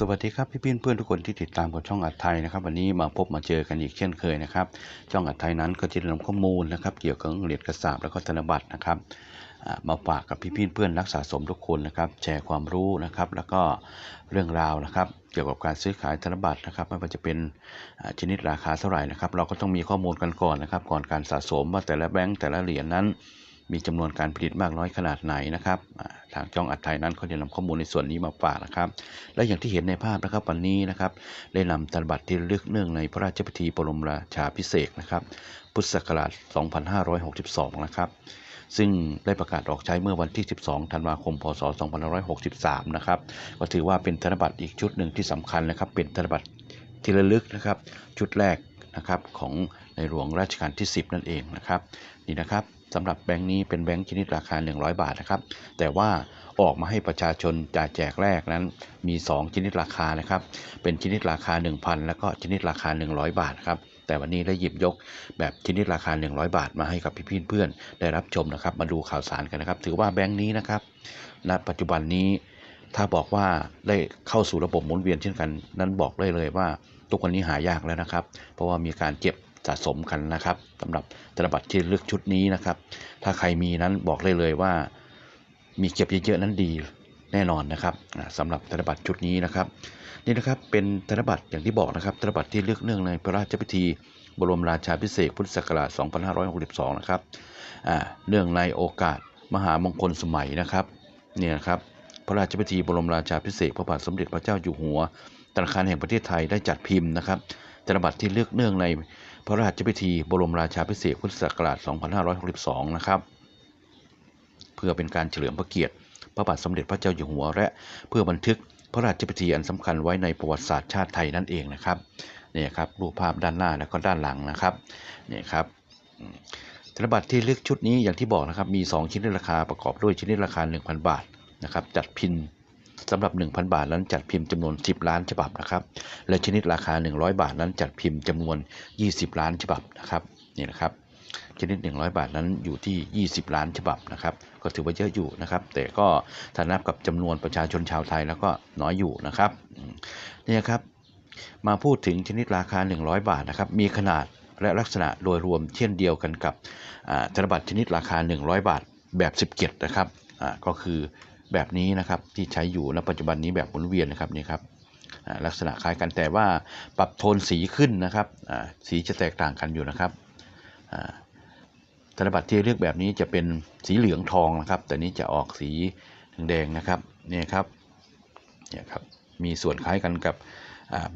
สวัสดีครับพี่พี่เพื่อนทุกคนที่ติดตามกับช่องอัดไทยนะครับ วันนี้มาพบมาเจอกันอีกเช่นเคยนะครับช่องอัดไทยนั้นก็จะนำข้อมูลนะครับ เกี่ยวกับเหรียญกระสาบแล้วก็ธนบัตรนะครับมาฝากกับพี่พี่เพื่อนนักสะสมทุกคนนะครับ แชร์ความรู้นะครับ แล้วก็เรื่องราวนะครับ เกี่ยวกับการซื้อขายธนบัตรนะครับไม่ว่าจะเป็นชนิดราคาเท่าไหร่นะครับ เราก็ต้องมีข้อมูลกันก่อนนะครับ ก่อนการสะสมว่าแต่ละแบงก์แต่ละเหรียญนั้น มีจำนวนการผลิตมากน้อยขนาดไหนนะครับทางจ้องอัดไทยนั้นก็จะนำข้อมูลในส่วนนี้มาฝากนะครับ และอย่างที่เห็นในภาพนะครับวันนี้นะครับ ได้นำธนบัตรที่ลึกเนื่องในพระราชพิธีบรมราชาภิเศษนะครับ พุทธศักราช 2562 นะครับซึ่งได้ประกาศออกใช้เมื่อวันที่ 12 ธันวาคม พศ 2563 นะครับ ก็ถือว่าเป็นธนบัตรอีกชุดหนึ่งที่สำคัญนะครับ เป็นธนบัตรที่ระลึกนะครับ ชุดแรกนะครับของในหลวงรัชกาลที่ 10 นั่นเองนะครับ นี่นะครับ สำหรับแบงค์นี้เป็นแบงค์ชนิดราคา 100 บาทนะครับ แต่ว่าออกมาให้ประชาชนจ่ายแจกแรกนั้น มี 2 ชนิดราคานะครับ เป็นชนิดราคา 1,000 แล้วก็ชนิดราคา 100 บาทครับแต่วันนี้ได้หยิบยกแบบชนิดราคา 100 บาทมาให้กับพี่ๆเพื่อนๆได้รับชมนะครับ มาดูข่าวสารกันนะครับ ถือว่าแบงค์นี้นะครับณปัจจุบันนี้ถ้าบอกว่าได้เข้าสู่ระบบหมุนเวียนเช่นกัน นั้นบอกได้เลยว่าทุกวันนี้หายากแล้วนะครับ เพราะว่ามีการเก็บ สะสมกันนะครับสำหรับธนบัตรที่ระลึกชุดนี้นะครับ ถ้าใครมีนั้นบอกได้เลยว่า มีเก็บเยอะๆนั้นดีแน่นอนนะครับอ่าสำหรับธนบัตรชุดนี้นะครับนี่นะครับเป็นธนบัตรอย่างที่บอกนะครับธนบัตรที่เลือกเนื่องในพระราชพิธี บรมราชาภิเศษพุทธศักราช 2562 นะครับอ่าเนื่องในโอกาสมหามงคลสมัยนะครับเนี่ยนะครับพระราชพิธีบรมราชาภิเศษพระบาทสมเด็จพระเจ้าอยู่หัวธนาคารแห่งประเทศไทยได้จัดพิมพ์นะครับธนบัตรที่เลือกเนื่องใน พระราชพิธีบรมราชาภิเศษพุทธศักราช 2562 นะครับ เพื่อเป็นการเฉลิมพระเกียรติ พระบาทสมเด็จพระเจ้าอยู่หัวและเพื่อบันทึกพระราชพิธีอันสำคัญไว้ในประวัติศาสตร์ชาติไทยนั่นเองนะครับนี่ครับรูปภาพด้านหน้าและก็ด้านหลังนะครับนี่ครับธนบัตรที่เลือกชุดนี้อย่างที่บอกนะครับมี 2 ชิ้นิดราคาประกอบด้วยชิ้นิดราคา 1,000 บาทนะครับจัดพิมพ์ สำหรับ 1,000 บาทนั้นจัดพิมพ์จำนวน 10 ล้านฉบับนะครับ และชนิดราคา 100 บาทนั้นจัดพิมพ์จำนวน 20 ล้านฉบับนะครับนี่นะครับชนิด 100 บาทนั้นอยู่ที่ 20 ล้านฉบับนะครับ ก็ถือว่าเยอะอยู่นะครับ แต่ก็ถ้านับกับจำนวนประชาชนชาวไทยแล้วก็น้อยอยู่นะครับนี่ครับ มาพูดถึงชนิดราคา 100 บาทนะครับ มีขนาดและลักษณะโดยรวมเช่นเดียวกันกับธนบัตรชนิดราคา 100 บาทแบบ17นะครับก็คือ แบบนี้นะครับที่ใช้อยู่ณปัจจุบันนี้แบบหมุนเวียนนะครับนี่ครับลักษณะคล้ายกันแต่ว่าปรับโทนสีขึ้นนะครับสีจะแตกต่างกันอยู่นะครับธนบัตรที่เลือกแบบนี้จะเป็นสีเหลืองทองนะครับ แต่นี้จะออกสีแดงนะครับนี่ครับเนี่ยครับมีส่วนคล้ายกันกับ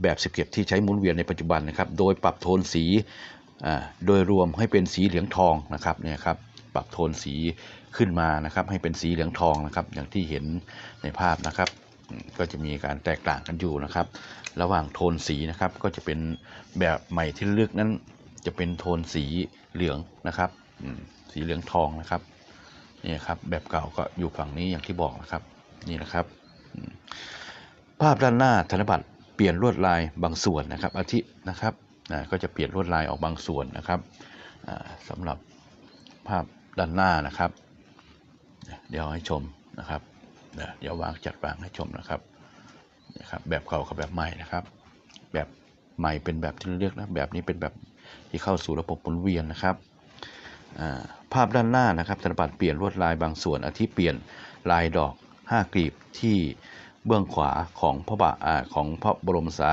แบบสิบเก็ที่ใช้หมุนเวียนในปัจจุบันนะครับ โดยปรับโทนสีโดยรวมให้เป็นสีเหลืองทองนะครับเนี่ยครับปรับโทนสี ขึ้นมานะครับ ให้เป็นสีเหลืองทองนะครับ อย่างที่เห็นในภาพนะครับ ก็จะมีการแตกต่างกันอยู่นะครับ ระหว่างโทนสีนะครับก็จะเป็นแบบใหม่ที่เลือกนั้น จะเป็นโทนสีเหลืองนะครับสีเหลืองทองนะครับนี่ครับแบบเก่าก็อยู่ฝั่งนี้อย่างที่บอกนะครับนี่นะครับ ภาพด้านหน้าธนบัตรเปลี่ยนลวดลายบางส่วนนะครับ อาทินะครับก็จะเปลี่ยนลวดลายออกบางส่วนนะครับอ่าสำหรับภาพด้านหน้านะครับ เดี๋ยวให้ชมนะครับเดี๋ยววางจัดวางให้ชมนะครับนะครับแบบเก่ากับแบบใหม่นะครับ แบบใหม่เป็นแบบที่เรียกนะแบบนี้เป็นแบบที่เข้าสู่ระบบหมุนเวียนนะครับภาพด้านหน้านะครับธนบัตรเปลี่ยนลวดลายบางส่วนอาทิเปลี่ยนลายดอก 5กลีบที่เบื้องขวาของพระบาของพระบรมสา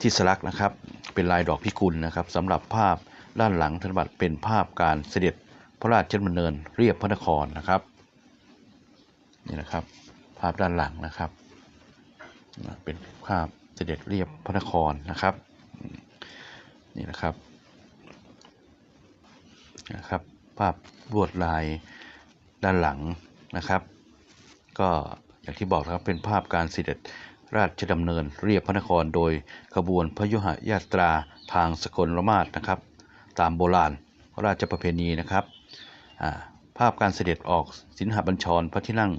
ธิสลักษ์นะครับ เป็นลายดอกพิกุลนะครับสำหรับภาพด้านหลังธนบัตรเป็นภาพการเสด็จพระราชดำเนินเรียบพระนครนะครับ นี่นะครับ ภาพด้านหลังนะครับ เป็นภาพเสด็จเรียบพระนครนะครับ นี่นะครับนะครับ ภาพลวดลายด้านหลังนะครับ ก็อย่างที่บอกนะครับเป็นภาพการเสด็จราชดำเนินเรียบพระนครโดยขบวนพระยุหยาตราทางสกลละมาดนะครับ ตามโบราณราชประเพณีนะครับอ่า ภาพการเสด็จออกสินหบัญชรพระที่นั่ง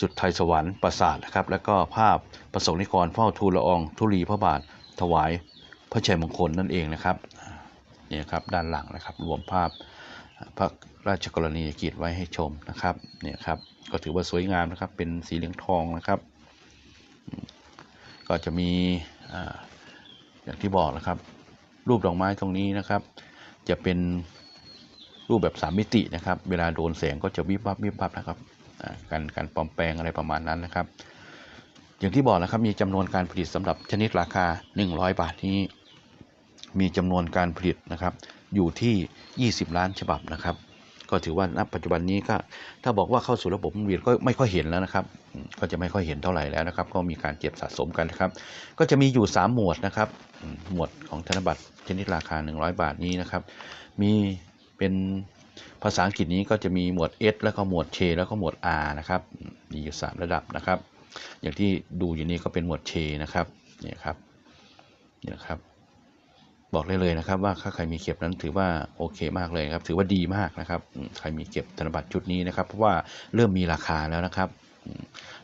สุดไทยสวรรค์ปราสาทนะครับ แล้วก็ภาพประสงค์นิกรเฝ้าทูลละอองธุลีพระบาทถวายพระชัยมงคลนั่นเองนะครับนี่ครับด้านหลังนะครับรวมภาพพระราชกรณียกิจไว้ให้ชมนะครับเนี่ยครับก็ถือว่าสวยงามนะครับเป็นสีเหลืองทองนะครับ ก็จะมีอ่าอย่างที่บอกนะครับ รูปดอกไม้ตรงนี้นะครับ จะเป็น รูปแบบสามมิตินะครับ เวลาโดนแสงก็จะวิบวับวิบวับนะครับการการปลอมแปลงอะไรประมาณนั้นนะครับ อย่างที่บอกนะครับมีจำนวนการผลิตสำหรับชนิดราคา 100 บาทนี้ มีจำนวนการผลิตนะครับ อยู่ที่ 20 ล้านฉบับนะครับ ก็ถือว่าณปัจจุบันนี้ก็ถ้าบอกว่าเข้าสู่ระบบเวียนก็ไม่ค่อยเห็นแล้วนะครับ ก็จะไม่ค่อยเห็นเท่าไหร่แล้วนะครับ ก็มีการเก็บสะสมกันนะครับ ก็จะมีอยู่ 3 หมวดนะครับ หมวดของธนบัตรชนิดราคา 100 บาทนี้นะครับ มี เป็นภาษาอังกฤษนี้ก็จะมีหมวด S แล้วก็หมวด C แล้วก็หมวด R นะครับมีอยู่3ระดับนะครับ อย่างที่ดูอยู่นี้ก็เป็นหมวด C นะครับเนี่ยครับเนี่ยนะครับ บอกได้เลยนะครับ ว่าถ้าใครมีเก็บนั้นถือว่าโอเคมากเลยครับ ถือว่าดีมากนะครับ ใครมีเก็บธนบัตรชุดนี้นะครับ เพราะว่าเริ่มมีราคาแล้วนะครับ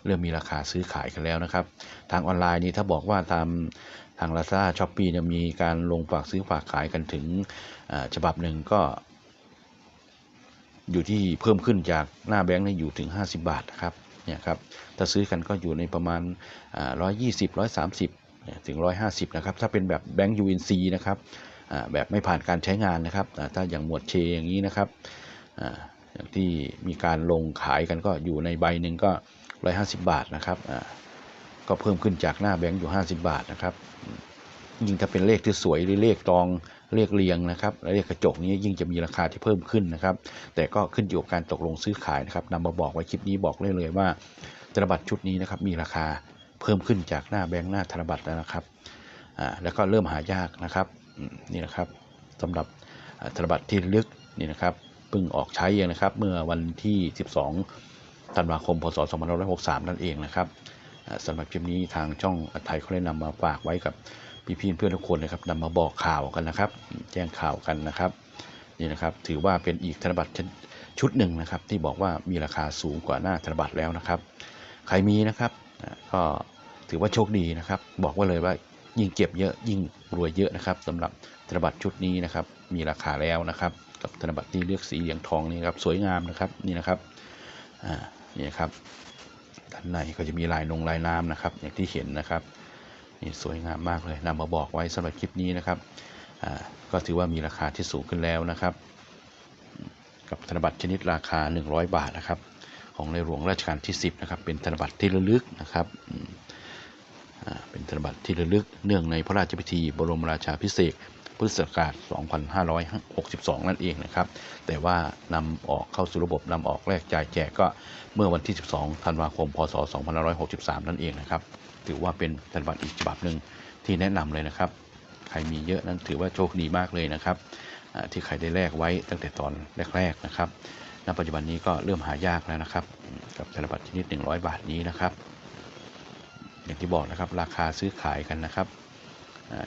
เริ่มมีราคาซื้อขายกันแล้วนะครับ ทางออนไลน์นี้ถ้าบอกว่าตามทาง Lazada s h o p e e เนี่ยมีการลงฝากซื้อฝากขายกันถึงฉบับหนึ่งก็ อยู่ที่เพิ่มขึ้นจากหน้าแบงค์เนี่อยู่ถึง 50 บาทนะครับเนี่ยครับถ้าซื้อกันก็อยู่ในประมาณร้อยยี่สิบร้อยสามสิบถึงร้อยห้าสิบนะครับถ้าเป็นแบบแบงค์ UNC นะครับแบบไม่ผ่านการใช้งานนะครับถ้าอย่างหมวดเชอย่างนี้นะครับอย่างที่มีการลงขายกันก็อยู่ในใบหนึ่งก็150บาทนะครับก็เพิ่มขึ้นจากหน้าแบงค์อยู่ 50 บาทนะครับยิ่งถ้าเป็นเลขที่สวยหรือเลขตอง เลขเรียงนะครับและเลขกระจกนี้ยิ่งจะมีราคาที่เพิ่มขึ้นนะครับ แต่ก็ขึ้นอยู่กับการตกลงซื้อขายนะครับนำมาบอกไว้คลิปนี้บอกเลยเลยว่าธนบัตรชุดนี้นะครับมีราคาเพิ่มขึ้นจากหน้าแบงค์หน้าธนบัตรแล้วนะครับอ่าแล้วก็เริ่มหายากนะครับนี่นะครับสำหรับธนบัตรที่ลึกนี่นะครับเพิ่งออกใช้เองนะครับ เมื่อวันที่ 12 ธันวาคม พศ 2563 นั่นเองนะครับสำหรับคลิปนี้ทางช่องอัไทยเขาได้นำมาฝากไว้กับ พี่ๆเพื่อนทุกคนนะครับนำมาบอกข่าวกันนะครับ แจ้งข่าวกันนะครับนี่นะครับถือว่าเป็นอีกธนบัตรชุดหนึ่งนะครับ ที่บอกว่ามีราคาสูงกว่าหน้าธนบัตรแล้วนะครับ ใครมีนะครับก็ถือว่าโชคดีนะครับ บอกว่าเลยว่ายิ่งเก็บเยอะยิ่งรวยเยอะนะครับสำหรับธนบัตรชุดนี้นะครับ มีราคาแล้วนะครับกับธนบัตรที่เลือกสีเหลืองทองนี่ครับสวยงามนะครับนี่นะครับอ่านี่นะครับด้านในก็จะมีลายนงลายน้ำนะครับ อย่างที่เห็นนะครับ นี่สวยงามมากเลยนำมาบอกไว้สำหรับคลิปนี้นะครับก็ถือว่ามีราคาที่สูงขึ้นแล้วนะครับ กับธนบัตรชนิดราคา 100 บาทนะครับ ของในหลวงรัชกาลที่ 10นะครับเป็นธนบัตรที่ระลึกนะครับเป็นธนบัตรที่ระลึกเนื่องในพระราชพิธี บรมราชาภิเศษพุทธศักราช 2562 นั่นเองนะครับ แต่ว่านำออกเข้าสู่ระบบนำออกแลกจ่ายแจกก็เมื่อวันที่ 12 ธันวาคม พศ 2563 นั่นเองนะครับ ถือว่าเป็นธนบัตรอีกฉบับหนึ่งที่แนะนำเลยนะครับ ใครมีเยอะนั้นถือว่าโชคดีมากเลยนะครับ ที่ใครได้แลกไว้ตั้งแต่ตอนแรกๆนะครับ ณ ปัจจุบันนี้ก็เริ่มหายากแล้วนะครับ กับธนบัตรชนิด 100 บาทนี้นะครับ อย่างที่บอกนะครับราคาซื้อขายกันนะครับ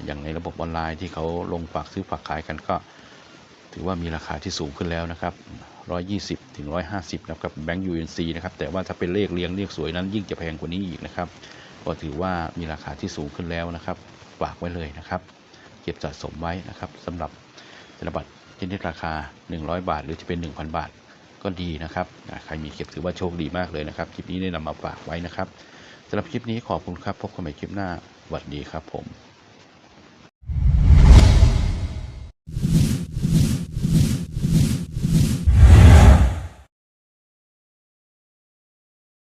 อย่างในระบบออนไลน์ที่เขาลงฝากซื้อฝากขายกันก็ ถือว่ามีราคาที่สูงขึ้นแล้วนะครับ120ถึง150นะครับแบงก์ UNC นะครับแต่ว่าถ้าเป็นเลขเรียงเลขสวยนั้นยิ่งจะแพงกว่านี้อีกนะครับ ก็ถือว่ามีราคาที่สูงขึ้นแล้วนะครับฝากไว้เลยนะครับ เก็บสะสมไว้นะครับสำหรับธนบัตรชนิดราคา 100 บาท หรือจะเป็น 1,000 บาทก็ดีนะครับใครมีเก็บถือว่าโชคดีมากเลยนะครับคลิปนี้ได้นำมาฝากไว้นะครับสำหรับคลิปนี้ขอบคุณครับพบกันใหม่คลิปหน้าสวัสดีครับผม